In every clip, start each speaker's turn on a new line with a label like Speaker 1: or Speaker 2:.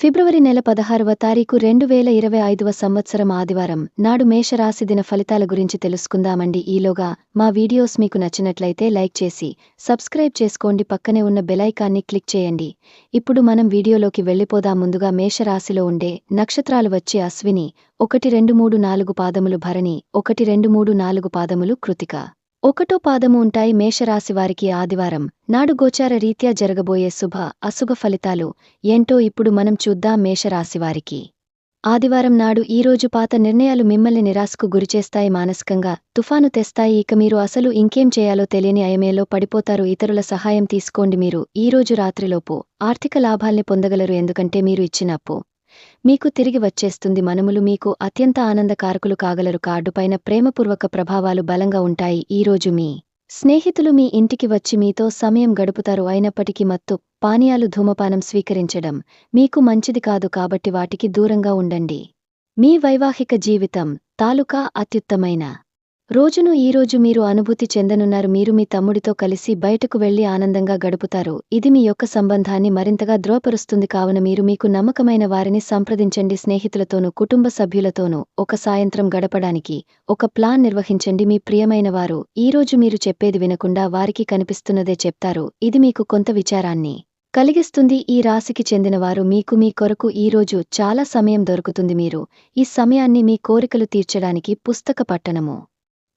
Speaker 1: ఫిబ్రవరి నెల పదహారవ తారీఖు రెండు వేల ఇరవై ఐదవ సంవత్సరం ఆదివారం నాడు మేషరాశి దిన ఫలితాల గురించి తెలుసుకుందామండి. ఈలోగా మా వీడియోస్ మీకు నచ్చినట్లయితే లైక్ చేసి సబ్స్క్రైబ్ చేసుకోండి. పక్కనే ఉన్న బెలైకాన్ని క్లిక్ చేయండి. ఇప్పుడు మనం వీడియోలోకి వెళ్ళిపోదా ముందుగా మేషరాశిలో ఉండే నక్షత్రాలు వచ్చే అశ్విని ఒకటి రెండు మూడు నాలుగు పాదములు భరణి ఒకటి రెండు మూడు నాలుగు పాదములు కృతిక. ఒకటో పాదము ఉంటాయి మేషరాశివారికి ఆదివారం. నాడు గోచార రీత్యా జరగబోయే శుభ అశుభ ఫలితాలు ఏంటో ఇప్పుడు మనం చూద్దాం మేషరాశివారికి ఆదివారం నాడు ఈరోజు పాత నిర్ణయాలు మిమ్మల్ని నిరాశకు గురిచేస్తాయి మానసికంగా తుఫాను తెస్తాయి ఇక మీరు అసలు ఇంకేం చేయాలో తెలియని అయమేలో పడిపోతారు ఇతరుల సహాయం తీసుకోండి మీరు. ఈరోజు రాత్రిలోపు ఆర్థిక లాభాల్ని పొందగలరు ఎందుకంటే మీరు ఇచ్చినప్పు మీకు తిరిగి వచ్చేస్తుంది. మనములు మీకు అత్యంత ఆనందకారకులు కాగలరు. కార్డుపైన ప్రేమపూర్వక ప్రభావాలు బలంగా ఉంటాయి. ఈరోజు మీ స్నేహితులు మీ ఇంటికి వచ్చి మీతో సమయం గడుపుతారు. అయినప్పటికీ మత్తు పానీయాలు ధూమపానం స్వీకరించడం మీకు మంచిది కాదు. కాబట్టి వాటికి దూరంగా ఉండండి. మీ వైవాహిక జీవితం తాలూకా అత్యుత్తమైన రోజును ఈరోజు మీరు అనుభూతి చెందనున్నారు. మీరు మీ తమ్ముడితో కలిసి బయటకు వెళ్ళి ఆనందంగా గడుపుతారు. ఇది మీ యొక్క సంబంధాన్ని మరింతగా ద్రోపరుస్తుంది కావున మీరు మీకు నమ్మకమైన వారిని సంప్రదించండి. స్నేహితులతోనూ కుటుంబ సభ్యులతోనూ ఒక సాయంత్రం గడపడానికి ఒక ప్లాన్ నిర్వహించండి. మీ ప్రియమైన వారు ఈరోజు మీరు చెప్పేది వినకుండా వారికి కనిపిస్తున్నదే చెప్తారు. ఇది మీకు కొంత విచారాన్ని కలిగిస్తుంది. ఈ రాశికి చెందినవారు మీకు మీ కొరకు ఈరోజు చాలా సమయం దొరుకుతుంది. మీరు ఈ సమయాన్ని మీ కోరికలు తీర్చడానికి పుస్తక పట్టణము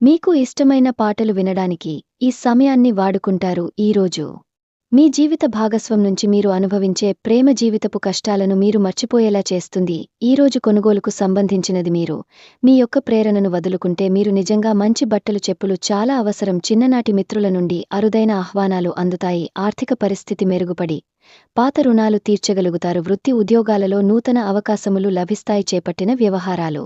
Speaker 1: మీకు ఇష్టమైన పాటలు వినడానికి ఈ సమయాన్ని వాడుకుంటారు ఈరోజు మీ జీవిత భాగస్వం నుంచి మీరు అనుభవించే ప్రేమ జీవితపు కష్టాలను మీరు మర్చిపోయేలా చేస్తుంది. ఈరోజు కొనుగోలుకు సంబంధించినది మీరు. మీ యొక్క ప్రేరణను వదులుకుంటే మీరు నిజంగా మంచి బట్టలు చెప్పులు చాలా అవసరం. చిన్ననాటి మిత్రుల నుండి అరుదైన ఆహ్వానాలు అందుతాయి. ఆర్థిక పరిస్థితి మెరుగుపడి పాత రుణాలు తీర్చగలుగుతారు. వృత్తి ఉద్యోగాలలో నూతన అవకాశములు లభిస్తాయి. చేపట్టిన వ్యవహారాలు.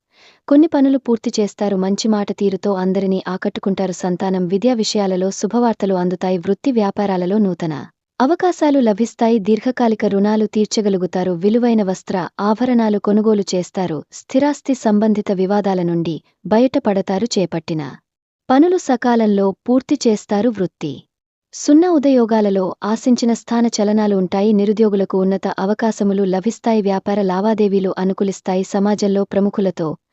Speaker 1: కొన్ని పనులు పూర్తి చేస్తారు. మంచి మాట తీరుతో అందరినీ ఆకట్టుకుంటారు. సంతానం విద్యా విషయాలలో శుభవార్తలు అందుతాయి. వృత్తి వ్యాపారాలలో నూతన అవకాశాలు లభిస్తాయి. దీర్ఘకాలిక రుణాలు తీర్చగలుగుతారు. విలువైన వస్త్ర ఆభరణాలు కొనుగోలు చేస్తారు. స్థిరాస్తి సంబంధిత వివాదాల నుండి బయటపడతారు. చేపట్టిన పనులు సకాలంలో పూర్తి చేస్తారు. వృత్తి సున్నా ఉదయోగాలలో ఆశించిన స్థాన చలనాలు ఉంటాయి. నిరుద్యోగులకు ఉన్నత అవకాశములు లభిస్తాయి. వ్యాపార లావాదేవీలు అనుకూలిస్తాయి. సమాజంలో ప్రముఖులతో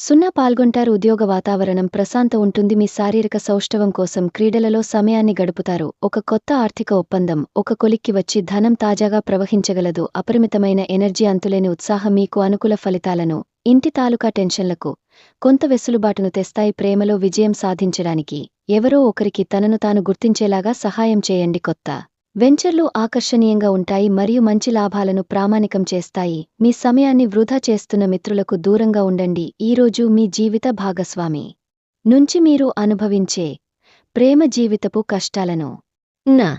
Speaker 1: సున్నా పాల్గొంటారు ఉద్యోగ వాతావరణం ప్రశాంత ఉంటుంది. మీ శారీరక సౌష్ఠవం కోసం క్రీడలలో సమయాన్ని గడుపుతారు. ఒక కొత్త ఆర్థిక ఒప్పందం ఒక కొలిక్కి వచ్చి ధనం తాజాగా ప్రవహించగలదు. అపరిమితమైన ఎనర్జీ అంతులేని ఉత్సాహం మీకు అనుకూల ఫలితాలను ఇంటి తాలూకా టెన్షన్లకు కొంత వెసులుబాటును తెస్తాయి ప్రేమలో విజయం సాధించడానికి. ఎవరో ఒకరికి తనను తాను గుర్తించేలాగా సహాయం చేయండి కొత్త వెంచర్లు ఆకర్షణీయంగా ఉంటాయి మరియు మంచి లాభాలను ప్రామాణికం చేస్తాయి. మీ సమయాన్ని వృధా చేస్తున్న మిత్రులకు దూరంగా ఉండండి. ఈరోజు మీ జీవిత భాగస్వామి. నుంచి మీరు అనుభవించే ప్రేమ జీవితపు కష్టాలను. నా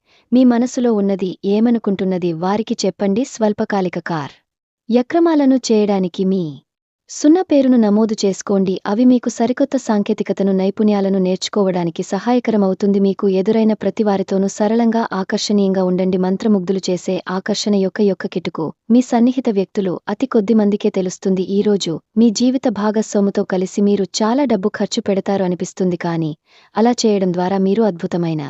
Speaker 1: మీ మనసులో ఉన్నది ఏమనుకుంటున్నది వారికి చెప్పండి స్వల్పకాలిక కార్. యక్రమాలను చేయడానికి మీ సున్న పేరును నమోదు చేసుకోండి. అవి మీకు సరికొత్త సాంకేతికతను నైపుణ్యాలను నేర్చుకోవడానికి సహాయకరమవుతుంది. మీకు ఎదురైన ప్రతివారితోనూ సరళంగా ఆకర్షణీయంగా ఉండండి. మంత్రముగ్ధులు చేసే ఆకర్షణ యొక్క యొక్క కిటుకు. మీ సన్నిహిత వ్యక్తులు అతి కొద్ది మందికే తెలుస్తుంది. ఈరోజు మీ జీవిత భాగస్వాముతో కలిసి మీరు చాలా డబ్బు ఖర్చు పెడతారు అనిపిస్తుంది. కానీ అలా చేయడం ద్వారా మీరు అద్భుతమైన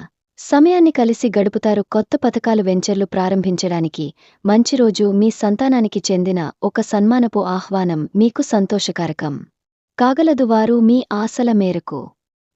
Speaker 1: సమయాన్ని కలిసి గడుపుతారు కొత్త పథకాలు వెంచర్లు ప్రారంభించడానికి. మంచి రోజు మీ సంతానానికి చెందిన ఒక సన్మానపు ఆహ్వానం మీకు సంతోషకారకం. కాగలదు వారు మీ ఆశల మేరకు.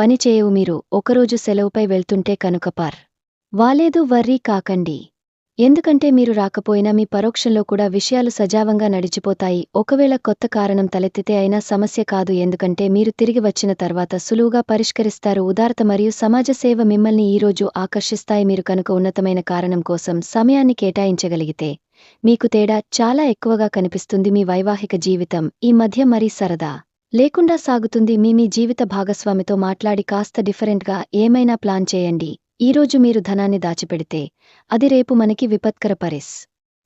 Speaker 1: పని చేయవు మీరు. ఒకరోజు సెలవుపై వెళ్తుంటే కనుక పార్. వాలేదు వర్రీ కాకండి. ఎందుకంటే మీరు రాకపోయినా మీ పరోక్షంలో కూడా విషయాలు సజావంగా నడిచిపోతాయి. ఒకవేళ కొత్త కారణం తలెత్తితే అయినా సమస్య కాదు. ఎందుకంటే మీరు తిరిగి వచ్చిన తర్వాత సులువుగా పరిష్కరిస్తారు. ఉదారత మరియు సమాజ సేవ మిమ్మల్ని ఈరోజు ఆకర్షిస్తాయి. మీరు కనుక ఉన్నతమైన కారణం కోసం సమయాన్ని కేటాయించగలిగితే మీకు తేడా చాలా ఎక్కువగా కనిపిస్తుంది. మీ వైవాహిక జీవితం ఈ మధ్య మరీ సరదా. లేకుండా సాగుతుంది మీ మీ జీవిత భాగస్వామితో మాట్లాడి కాస్త డిఫరెంట్గా ఏమైనా ప్లాన్ చేయండి. ఈరోజు మీరు ధనాన్ని దాచిపెడితే అది రేపు మనకి విపత్కర పరిస్.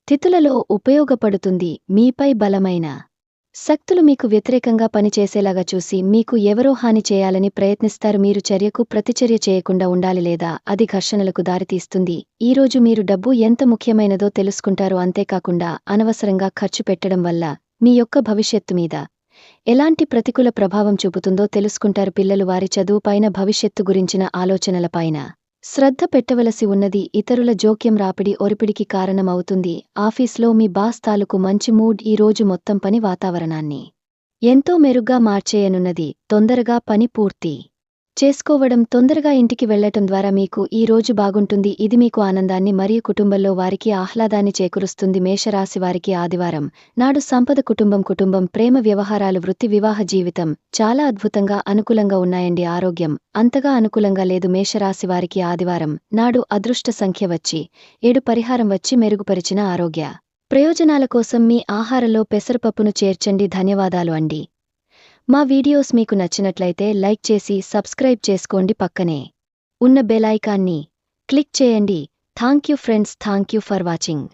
Speaker 1: తిథులలో ఉపయోగపడుతుంది మీపై బలమైన శక్తులు మీకు వ్యతిరేకంగా పనిచేసేలాగా చూసి మీకు ఎవరో హాని చేయాలని ప్రయత్నిస్తారు. మీరు చర్యకు ప్రతిచర్య చేయకుండా ఉండాలి లేదా అది ఘర్షణలకు దారితీస్తుంది. ఈరోజు మీరు డబ్బు ఎంత ముఖ్యమైనదో తెలుసుకుంటారు. అంతేకాకుండా అనవసరంగా ఖర్చు పెట్టడం వల్ల మీ యొక్క భవిష్యత్తు మీద ఎలాంటి ప్రతికూల ప్రభావం చూపుతుందో తెలుసుకుంటారు పిల్లలు వారి చదువుపైన భవిష్యత్తు గురించిన ఆలోచనలపైన శ్రద్ధ పెట్టవలసి ఉన్నది ఇతరుల జోక్యం రాపిడి ఒరిపిడికి కారణమవుతుంది. ఆఫీస్లో మీ బాస్ తాలూకు మంచి మూడ్ ఈ రోజు మొత్తం పని వాతావరణాన్ని. ఎంతో మెరుగ్గా మార్చేయనున్నది. తొందరగా పని పూర్తి. చేసుకోవడం తొందరగా ఇంటికి వెళ్ళటం ద్వారా మీకు ఈ రోజు బాగుంటుంది. ఇది మీకు ఆనందాన్ని మరియు కుటుంబంలో వారికి ఆహ్లాదాన్ని చేకూరుస్తుంది. మేషరాశి వారికి ఆదివారం. నాడు సంపద కుటుంబం కుటుంబం ప్రేమ వ్యవహారాలు వృత్తి వివాహ జీవితం చాలా అద్భుతంగా అనుకూలంగా ఉన్నాయండి. ఆరోగ్యం అంతగా అనుకూలంగా లేదు. మేషరాశి వారికి ఆదివారం. నాడు అదృష్ట సంఖ్య వచ్చి ఏడు పరిహారం వచ్చి మెరుగుపరిచిన ఆరోగ్య ప్రయోజనాల కోసం మీ ఆహారంలో పెసరపప్పును చేర్చండి. ధన్యవాదాలు అండి. మా వీడియోస్ మీకు నచ్చినట్లయితే లైక్ చేసి సబ్స్క్రైబ్ చేసుకోండి పక్కనే. ఉన్న బెలైకాన్ని క్లిక్ చేయండి. Thank you friends thank you for watching.